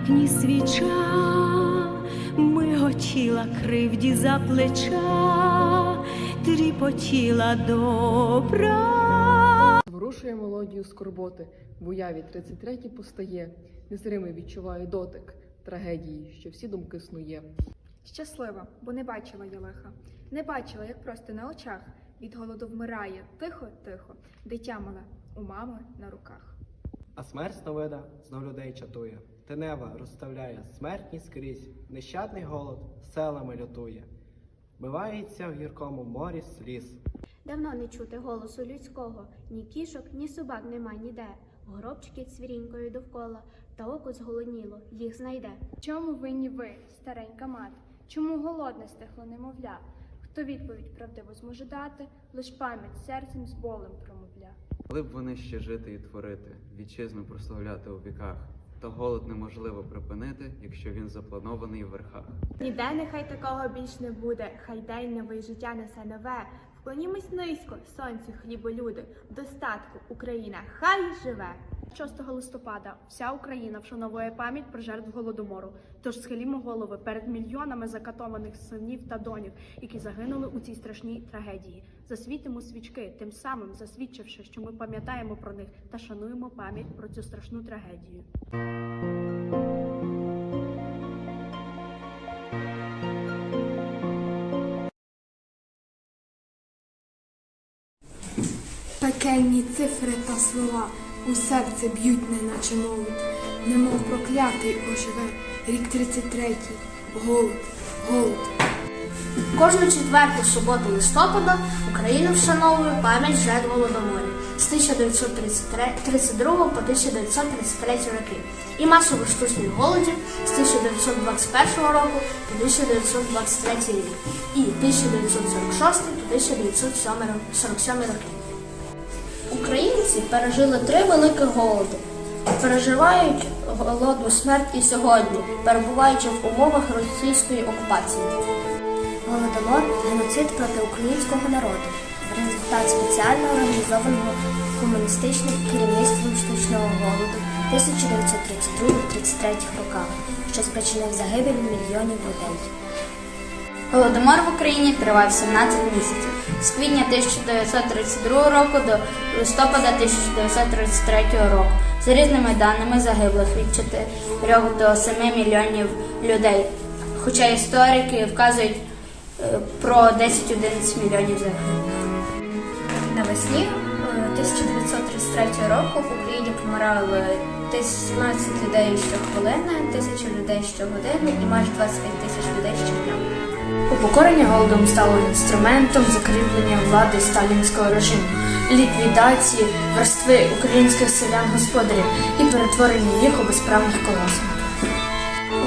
вікні свіча, миготіла кривді за плеча, тріпотіла добра. Зворушує мелодію скорботи, в уяві 33 постає, незримий відчуває дотик трагедії, що всі думки снує. Щаслива, бо не бачила я лиха. Не бачила, як просто на очах від голоду вмирає тихо, тихо, дитя мале у мами на руках. А смерть сновида знов людей чатує. Тенева розставляє смертні скрізь, нещадний голод селами лютує. Бивається в гіркому морі сліз. Давно не чути голосу людського, ні кішок, ні собак нема ніде. Горобчики цвірінькою довкола, та око зголодніло, їх знайде. Чому винні ви, старенька мати? Чому голодне стихло немовля? Хто відповідь правдиво зможе дати, лиш пам'ять серцем з болем промовля. Коли б вони ще жити і творити, вітчизну прославляти у віках, та голод неможливо припинити, якщо він запланований в верхах. Ніде нехай такого більш не буде, хай день новий життя несе нове. Вклонімось низько, сонцю, хліболюди, в достатку Україна, хай живе! 6 листопада вся Україна вшановує пам'ять про жертв голодомору. Тож схилімо голови перед мільйонами закатованих синів та донів, які загинули у цій страшній трагедії. Засвітимо свічки, тим самим засвідчивши, що ми пам'ятаємо про них та шануємо пам'ять про цю страшну трагедію. Пекельні цифри та слова у серце б'ють, неначе молот, немов проклятий оживе, рік 33, голод, голод. Кожну четверту суботу листопада Україна вшановує пам'ять жертв Голодоморі з 1932 по 1933 роки і масових штучних голодів з 1921 року по 1923 рік і 1946 по 1947 роки. Українці пережили три великі голоди. Переживають голодну смерть і сьогодні, перебуваючи в умовах російської окупації. Голодомор геноцид проти українського народу, результат спеціально організованого комуністичним керівництвом штучного голоду 1932-33 роках, що спричинив загибель мільйонів людей. Голодомор в Україні тривав 17 місяців з квітня 1932 року до листопада 1933 року. За різними даними загиблих від 4 до 7 мільйонів людей. Хоча історики вказують е, про 10-11 мільйонів загиблих. Навесні е, 1933 року в Україні помирали 17 людей щохвилини, тисячу людей щогодини і майже 25 тисяч людей щодня. Упокорення голодом стало інструментом закріплення влади сталінського режиму, ліквідації верстви українських селян-господарів і перетворення їх у безправних колосів.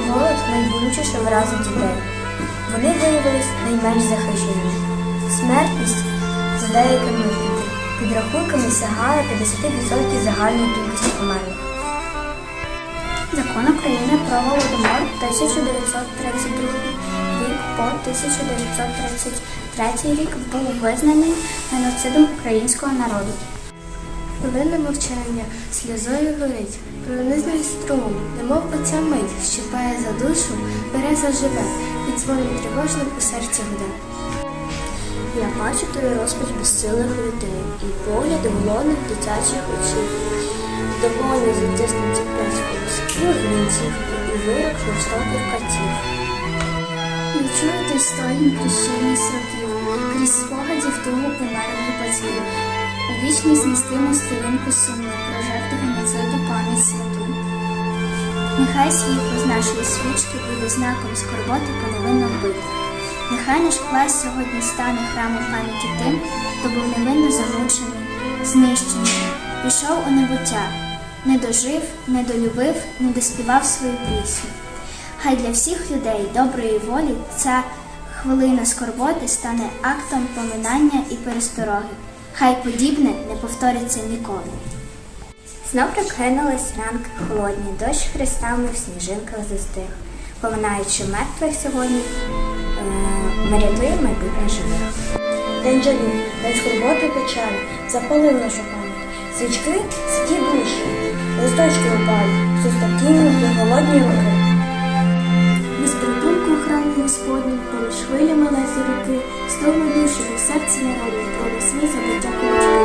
Голод найболючіше вразив дітей. Вони виявилися найменш захищеними. Смертність за деякими підрахунками сягає 50% загальної кількості померлих. Закон України про Голодомор 1932 рік по 1933 рік був визнаний геноцидом українського народу. Хвилина мовчання сльозою горить, пронизний струмом, немов оця мить, щипає за душу, бере заживе, і дзвонить тривожним у серці гуде. Я бачу твою розпач безсилих людей і погляди голодних дитячих очей. Доволі затиснуті пескою сиків, гвинтівки і вирок жорстоких катів. Не чуєте стогін прищільність років, крізь спогадів тугу померлих батьків. У вічність нестиму сторінку сумну, про жертву геноциду пам'ять святу. Нехай світло з нашої свічки буде знаком скорботи по невинно вбитих. Нехай наш клас сьогодні стане храмом пам'яті тим, хто був невинно замучений, знищений, пішов у небуття, не дожив, не долюбив, не доспівав свою пісню. Хай для всіх людей доброї волі ця хвилина скорботи стане актом поминання і перестороги. Хай подібне не повториться ніколи. Знов прокинулись ранки холодні, дощ хрестами в сніжинках застиг. Поминаючи мертвих сьогодні, е, ми рятуємо майбутнє живих. День жалю, день скорботи печалі, запалив нашу пам'ять. Свічки світі душі, листочки зостаркіли до голодні руки. Без притулку у храмі Господнім, поміж хвилями лезі ріки, стогли душі у серці народу, пронесли забиття кулачки.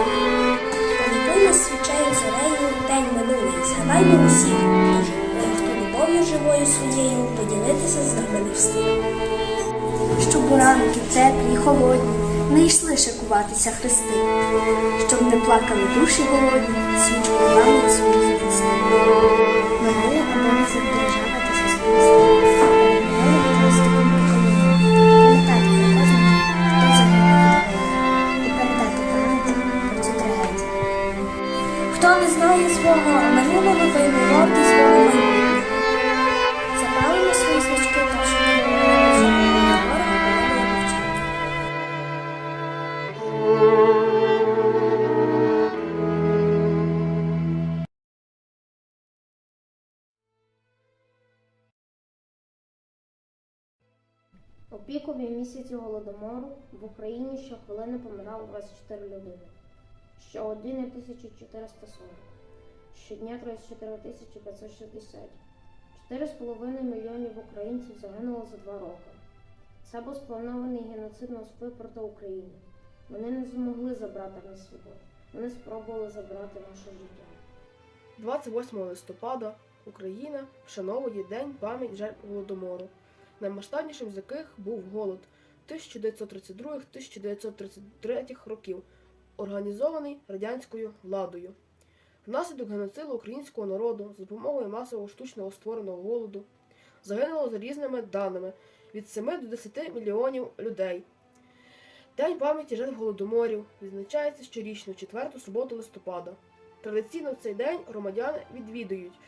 Полюбимо свічею зорею день минулий, згадаймо усіх, хто любов'ю живою своєю поділитися з нами встиг. Щоб у ранки теплі холодні не йшли шикуватися хрести, щоб не плакали душі голодні, свічку пам'ять свою занесли. Моральний обов'язок держави та суспільства. Свого минулого, той не вартий свого майбутнього. Запалимо свої свічки мовчать. У пікові місяці голодомору в Україні щохвилини помирало 24 людини, щогодини 1440, щодня 34 тисячі 560. 4,5 мільйонів українців загинуло за два роки. Це був спланований геноцид Москви проти України. Вони не змогли забрати нас свободу. Вони спробували забрати наше життя. 28 листопада Україна вшановує День пам'ять жертв Голодомору, наймасштабнішим з яких був голод 1932-1933 років, організований радянською владою. Внаслідок геноциду українського народу за допомогою масово штучного створеного голоду загинуло за різними даними від 7 до 10 мільйонів людей. День пам'яті жертв голодоморів відзначається щорічно 4 суботу листопада. Традиційно в цей день громадяни відвідують,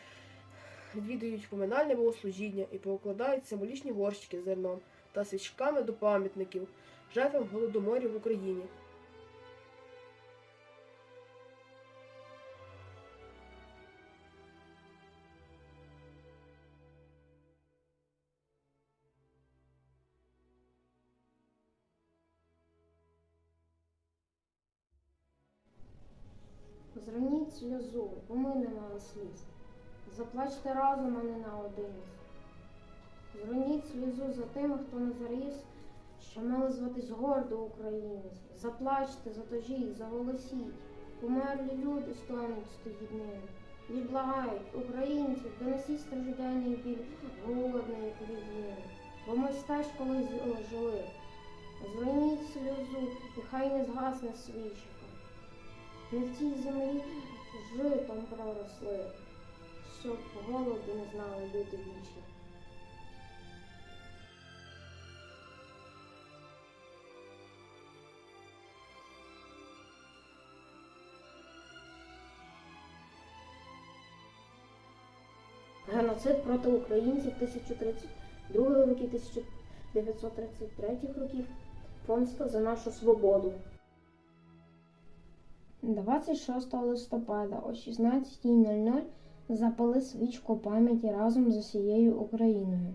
відвідують поминальне богослужіння і покладають символічні горщики з зерном та свічками до пам'ятників жертвам голодоморів в Україні. Сльозу, бо ми не мали сліз. Заплачте разом, а не наодинці. Зроніть сльозу за тими, хто не заріс, що мали зватись гордо українець. Заплачте, затожіть, заголосіть. Померлі люди стонуть стоїть ними. І благають українців, донесіть стражденний біль голодної країни. Бо ми ж теж колись жили. Зроніть сльозу, і хай не згасне свічка. Не в цій землі житом проросли, щоб голоду не знали люди вічно. Геноцид проти українців 1032 роки 1933 років. Помста за нашу свободу. 26 листопада о 16.00 запали свічку пам'яті разом з усією Україною.